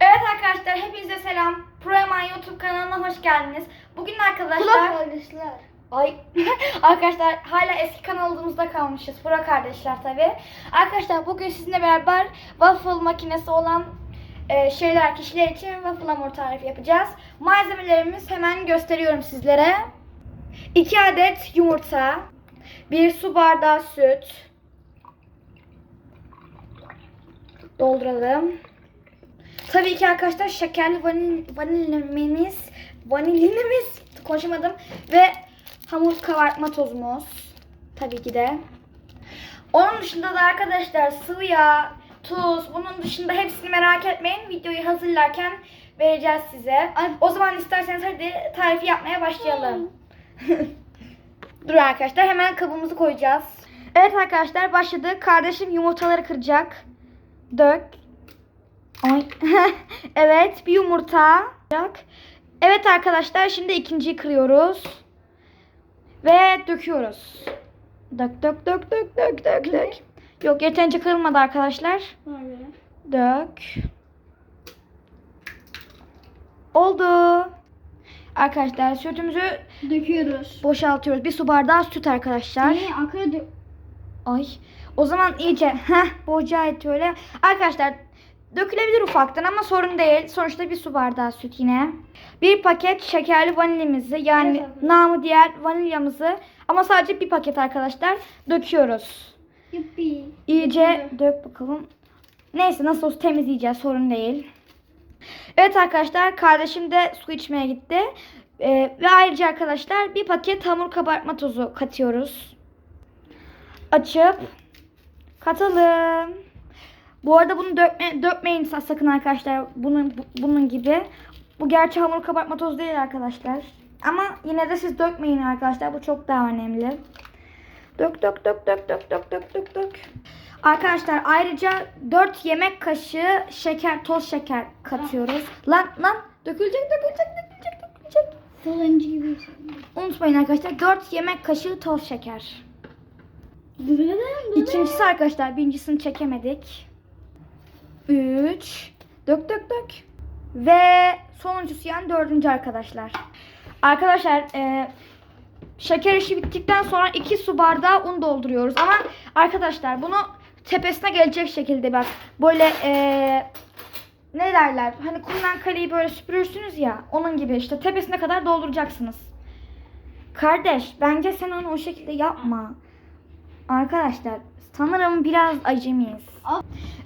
Evet arkadaşlar hepinize selam. Proyaman YouTube kanalına hoş geldiniz. Bugün arkadaşlar Kulak kardeşler. ay arkadaşlar hala eski kanalımızda kalmışız. Pro kardeşler tabi. Arkadaşlar bugün sizinle beraber waffle makinesi olan e, şeyler kişiler için waffle hamur tarifi yapacağız. Malzemelerimiz hemen gösteriyorum sizlere. 2 adet yumurta, 1 su bardağı süt, dolduralım. Tabii ki arkadaşlar şekerli vanil, vanilinimiz, vanilinimiz konuşamadım ve hamur kabartma tozumuz. Tabii ki de. Onun dışında da arkadaşlar sıvı yağ, tuz, bunun dışında hepsini merak etmeyin. Videoyu hazırlarken vereceğiz size. O zaman isterseniz hadi tarifi yapmaya başlayalım. Dur arkadaşlar hemen kabımızı koyacağız. Evet arkadaşlar başladık. Kardeşim yumurtaları kıracak. Dök. Ay. evet bir yumurta. Evet arkadaşlar şimdi ikinciyi kırıyoruz. Ve döküyoruz. Dök dök dök dök dök dök dök. Yok yeterince kırılmadı arkadaşlar. Dök. Oldu. Arkadaşlar sütümüzü Döküyoruz. boşaltıyoruz. Bir su bardağı süt arkadaşlar. Niye? Dök. Ay. O zaman iyice heh boca et öyle. Arkadaşlar dökülebilir ufaktan ama sorun değil. Sonuçta bir su bardağı süt yine. Bir paket şekerli vanilimizi yani Evet, namı diğer vanilyamızı ama sadece bir paket arkadaşlar döküyoruz. Yuppi. İyice dök bakalım. Neyse nasıl olsa temizleyeceğiz sorun değil. Evet arkadaşlar kardeşim de su içmeye gitti. Ee, ve ayrıca arkadaşlar bir paket hamur kabartma tozu katıyoruz. Açıp katalım. Bu arada bunu dökme, dökmeyin sa- sakın arkadaşlar. Bunun bu- bunun gibi. Bu gerçi hamur kabartma tozu değil arkadaşlar. Ama yine de siz dökmeyin arkadaşlar. Bu çok daha önemli. Dök dök dök dök dök dök dök dök dök. Arkadaşlar ayrıca 4 yemek kaşığı şeker, toz şeker katıyoruz. Lan lan dökülecek dökülecek dökülecek dökülecek. Fırıncı gibi. Unutmayın arkadaşlar 4 yemek kaşığı toz şeker. İkincisi arkadaşlar birincisini çekemedik. 3 dök dök dök. Ve sonuncusu yani dördüncü arkadaşlar. Arkadaşlar e, şeker işi bittikten sonra 2 su bardağı un dolduruyoruz. Ama arkadaşlar bunu tepesine gelecek şekilde bak böyle e, ne derler hani kumdan kaleyi böyle süpürürsünüz ya onun gibi işte tepesine kadar dolduracaksınız. Kardeş bence sen onu o şekilde yapma. Arkadaşlar sanırım biraz acemiyiz.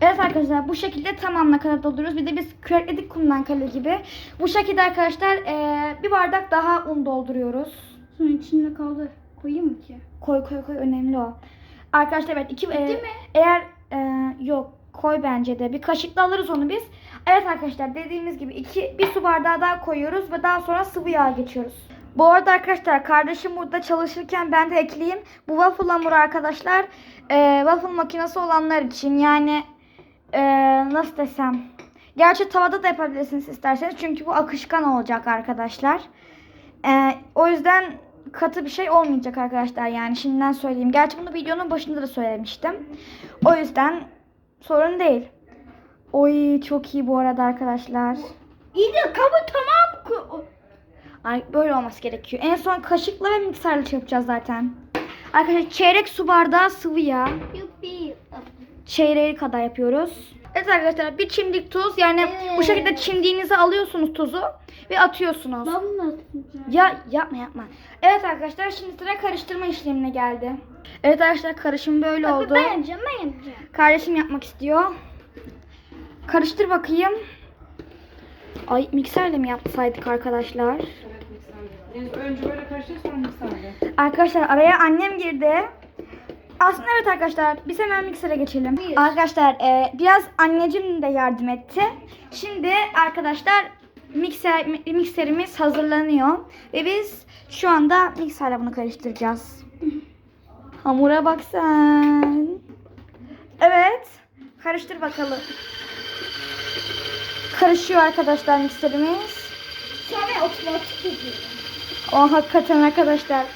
Evet arkadaşlar bu şekilde tamamına kadar dolduruyoruz. Bir de biz kürekledik kumdan kale gibi. Bu şekilde arkadaşlar eee, bir bardak daha un dolduruyoruz. Suyun içinde kaldı. Koyayım mı ki? Koy koy koy önemli o. Arkadaşlar evet iki eee, mi? eğer eee, yok koy bence de bir kaşıkla alırız onu biz. Evet arkadaşlar dediğimiz gibi iki bir su bardağı daha koyuyoruz ve daha sonra sıvı yağ geçiyoruz. Bu arada arkadaşlar kardeşim burada çalışırken ben de ekleyeyim. Bu waffle hamuru arkadaşlar eee, waffle makinesi olanlar için yani eee, nasıl desem. Gerçi tavada da yapabilirsiniz isterseniz çünkü bu akışkan olacak arkadaşlar. Eee, o yüzden katı bir şey olmayacak arkadaşlar yani şimdiden söyleyeyim. Gerçi bunu videonun başında da söylemiştim. O yüzden sorun değil. Oy çok iyi bu arada arkadaşlar. İyi de kabı tamam. Ay böyle olması gerekiyor. En son kaşıkla ve mikserle çırpacağız zaten. Arkadaşlar çeyrek su bardağı sıvı yağ. Yuppi. Çeyreği kadar yapıyoruz. Evet arkadaşlar bir çimdik tuz yani bu Ee. şekilde çimdiğinizi alıyorsunuz tuzu ve atıyorsunuz. Ben bunu? Ya yapma yapma. Evet arkadaşlar şimdi sıra karıştırma işlemine geldi. Evet arkadaşlar karışım böyle Bak, oldu. Ben yapacağım ben yapacağım. Kardeşim yapmak istiyor. Karıştır bakayım. Ay mikserle mi yapsaydık arkadaşlar? Önce böyle karıştır sonra mikserle. Arkadaşlar araya annem girdi. Aslında evet arkadaşlar biz hemen miksere geçelim. Buyur. Arkadaşlar e, biraz anneciğim de yardım etti. Şimdi arkadaşlar mikser mikserimiz hazırlanıyor ve biz şu anda mikserle bunu karıştıracağız. Hamura bak sen. Evet. Karıştır bakalım. Karışıyor arkadaşlar mikserimiz. Sonra otomatik yapıyorum. O hakikaten arkadaşlar.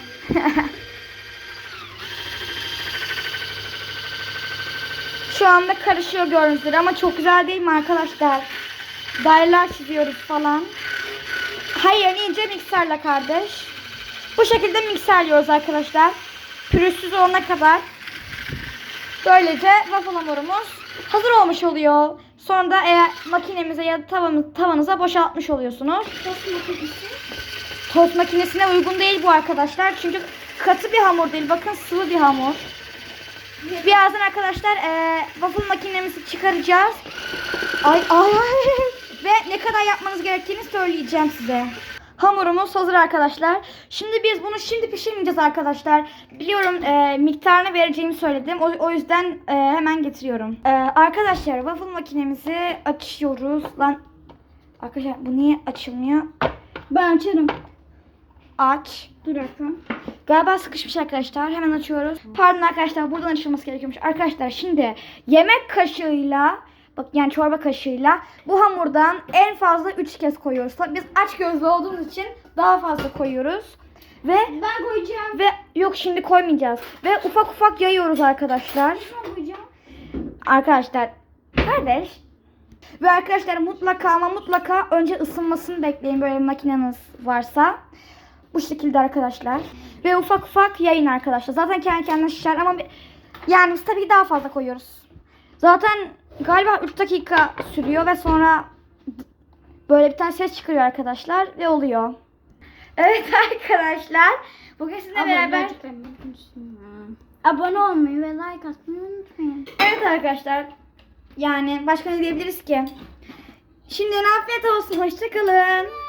Şu anda karışıyor gördüğünüz ama çok güzel değil mi arkadaşlar? daireler çiziyoruz falan. Hayır nince mikserle kardeş. Bu şekilde mikserliyoruz arkadaşlar. Pürüzsüz olana kadar. Böylece waffle hamurumuz hazır olmuş oluyor. Sonra da eğer makinemize ya da tavanıza boşaltmış oluyorsunuz. Tost makinesi. Tost makinesine uygun değil bu arkadaşlar. Çünkü katı bir hamur değil. Bakın sıvı bir hamur. Birazdan arkadaşlar eee waffle makinemizi çıkaracağız. Ay ay ay. Ve ne kadar yapmanız gerektiğini söyleyeceğim size. Hamurumuz hazır arkadaşlar. Şimdi biz bunu şimdi pişirmeyeceğiz arkadaşlar. Biliyorum eee, miktarını vereceğimi söyledim. O, o yüzden eee, hemen getiriyorum. Eee, arkadaşlar waffle makinemizi açıyoruz. Lan arkadaşlar bu niye açılmıyor? Ben açarım. Aç. Dur dakika. Galiba sıkışmış arkadaşlar. Hemen açıyoruz. Pardon arkadaşlar buradan açılması gerekiyormuş. Arkadaşlar şimdi yemek kaşığıyla bak yani çorba kaşığıyla bu hamurdan en fazla 3 kez koyuyoruz. Tabii biz aç gözlü olduğumuz için daha fazla koyuyoruz. Ve Ben koyacağım. ve yok şimdi koymayacağız. Ve ufak ufak yayıyoruz arkadaşlar. Ben koyacağım. Arkadaşlar kardeş ve arkadaşlar mutlaka ama mutlaka önce ısınmasını bekleyin böyle makineniz varsa. Bu şekilde arkadaşlar. Ve ufak ufak yayın arkadaşlar. Zaten kendi kendine şişer ama yani biz tabii ki daha fazla koyuyoruz. Zaten galiba 3 dakika sürüyor ve sonra böyle bir tane ses çıkıyor arkadaşlar ve oluyor. Evet arkadaşlar. Bugün sizinle beraber Abone olmayı ve like atmayı unutmayın. Evet arkadaşlar. Yani başka ne diyebiliriz ki? Şimdi afiyet olsun. Hoşçakalın.